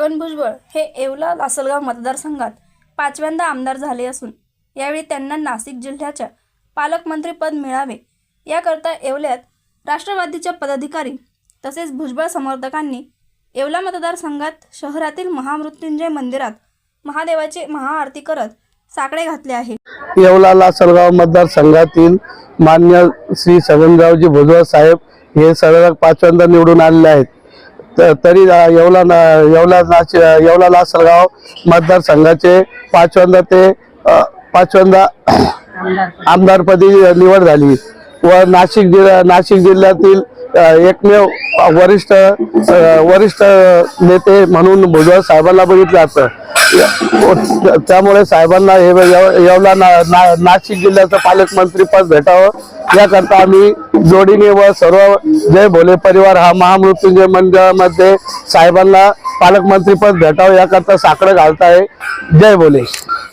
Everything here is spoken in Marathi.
छगन भुजबळ हे येवला लासलगाव मतदारसंघात पाचव्यांदा आमदार झाले असून यावेळी त्यांना नाशिक जिल्ह्याच्या पालकमंत्रीपद मिळावे. याकरता येवल्यात राष्ट्रवादीच्या पदाधिकारी तसेच भुजबळ समर्थकांनी येवला मतदारसंघात शहरातील महामृत्युंजय मंदिरात महादेवाची महाआरती करत साकडे घातले आहे. येवला लासलगाव मतदारसंघातील मान्य श्री सगनरावजी भुजबळ साहेब हे सर्व पाचव्यांदा निवडून आलेले आहेत. तरी येवला येवला नाच येवला लासलगाव मतदारसंघाचे पाचव्यांदा ते पाचव्यांदा आमदारपदी निवड झाली व नाशिक जिल्हा नाशिक जिल्ह्यातील एकमेव वरिष्ठ वरिष्ठ नेते म्हणून भुजबळ साहेबांना बघितलं जातं हो, त्यामुळे साहेबांना हे येव- येवला ना- ना- नाशिक जिल्ह्याचं पालकमंत्रीपद भेटावं. याकरता आम्ही जोडीने व सर्व जय भोले परिवार हा महामृत्युंजय मंदिरामध्ये साहेबांना पालकमंत्रीपद भेटावं याकरता साकडं घालत आहे जय भोले.